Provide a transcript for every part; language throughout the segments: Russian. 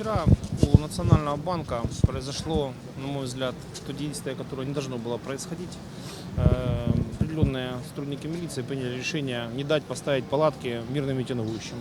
Вчера у Национального банка произошло, на мой взгляд, то действие, которое не должно было происходить. Э, Определенные сотрудники милиции приняли решение не дать поставить палатки мирным митингующим.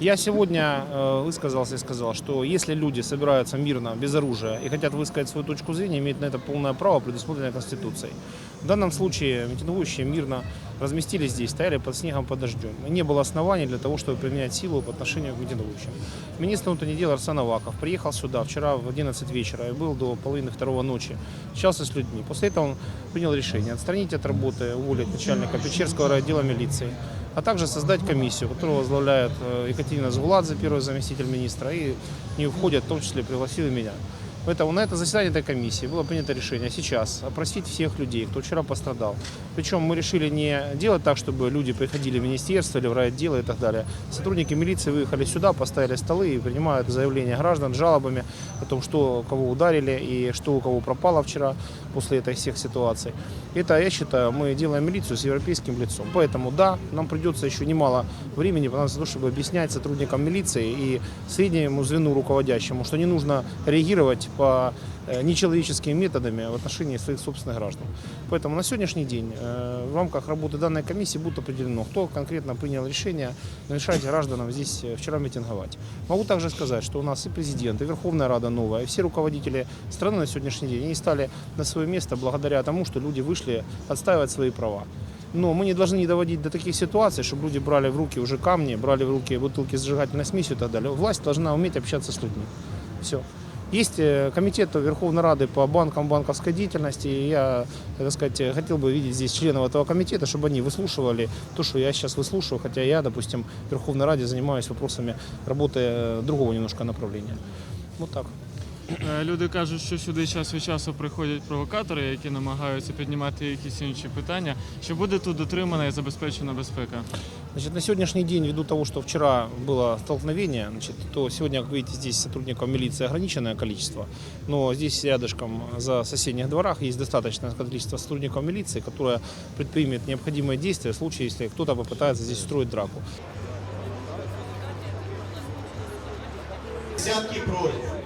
Я сегодня э, высказался и сказал, что если люди собираются мирно, без оружия и хотят высказать свою точку зрения, имеют на это полное право, предусмотренное Конституцией. В данном случае митингующие мирно разместились здесь, стояли под снегом, под дождем. Не было оснований для того, чтобы применять силу по отношению к митингующим. Министр внутренних дел Арсен Аваков приехал сюда вчера в 11 вечера и был до половины второго ночи. Общался с людьми. После этого он принял решение отстранить от работы, уволить начальника Печерского райотдела милиции, а также создать комиссию, которую возглавляет э, Екатерина Згуладзе, первый заместитель министра, и в нее входят, в том числе пригласил и меня. Поэтому на это заседание этой комиссии было принято решение сейчас опросить всех людей, кто вчера пострадал. Причем мы решили не делать так, чтобы люди приходили в министерство или в райотделы и так далее. Сотрудники милиции выехали сюда, поставили столы и принимают заявления граждан жалобами о том, что кого ударили и что у кого пропало вчера после этой всех ситуаций. Это, я считаю, мы делаем милицию с европейским лицом. Поэтому, да, нам придется еще немало времени понадобится на то, чтобы объяснять сотрудникам милиции и среднему звену руководящему, что не нужно реагировать по э, нечеловеческими методами в отношении своих собственных граждан. Поэтому на сегодняшний день э, в рамках работы данной комиссии будет определено, кто конкретно принял решение решать гражданам здесь э, вчера митинговать. Могу также сказать, что у нас и президент, и Верховная Рада новая, и все руководители страны на сегодняшний день, они стали на свое место благодаря тому, что люди вышли отстаивать свои права. Но мы не должны не доводить до таких ситуаций, чтобы люди брали в руки уже камни, брали в руки бутылки с сжигательной смесью и так далее. Власть должна уметь общаться с людьми. Все. Есть э, комитет Верховной Рады по банкам банковской деятельности. И я, так сказать, хотел бы видеть здесь членов этого комитета, чтобы они выслушивали то, что я сейчас выслушиваю, хотя я, допустим, в Верховной Раде занимаюсь вопросами работы э, другого немножко направления. Вот так. Е, Люди кажуть, що сюди час від часу приходять провокатори, які намагаються піднімати якісь інші питання. Чи буде тут дотримана і забезпечена безпека? Значит, на сегодняшний день, ввиду того, что вчера было столкновение, значит, то сегодня, как видите, здесь сотрудников милиции ограниченное количество, но здесь рядышком за соседних дворах есть достаточное количество сотрудников милиции, которое предпримет необходимые действия в случае, если кто-то попытается здесь устроить драку. Десятки просьб.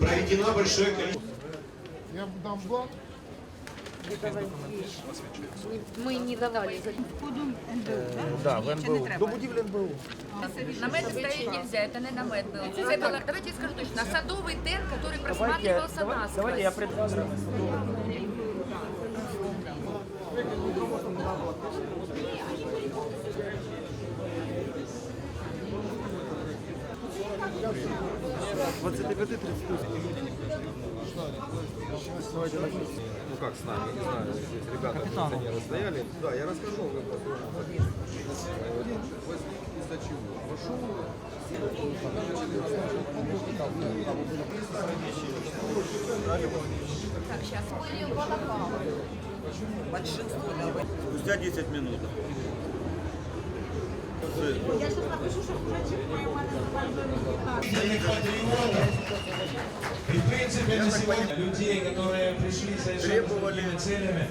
Проведено большое количество. Ми не давали Да, в НБУ. До будівлі НБУ. Наметы ставить нельзя, это не намет был. Это было, давайте я скажу точно, садовый тен, который просматривался насквозь. Давайте я пред... Ну как с нами, я не знаю, здесь ребята пенсионеры стояли. Да, я расскажу, возможно. Из-за? Пошел. Так, сейчас. Спустя 10 минут. И в принципе на сегодня людей, которые пришли совершенно с другими целями,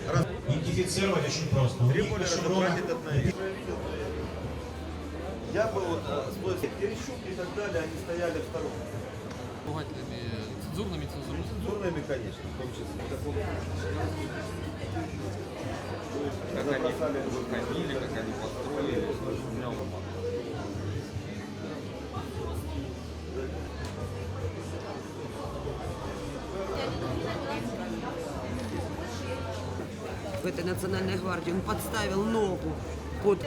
идентифицировать очень просто. У них Требовали на шевронах. Я был вот, э, с Терещук и так далее, они стояли в сторонке. Цензурними, цензурними. Цензурными, конечно, в том числе. Как они выходили, как они построили. У в этой национальной гвардии, он подставил ногу под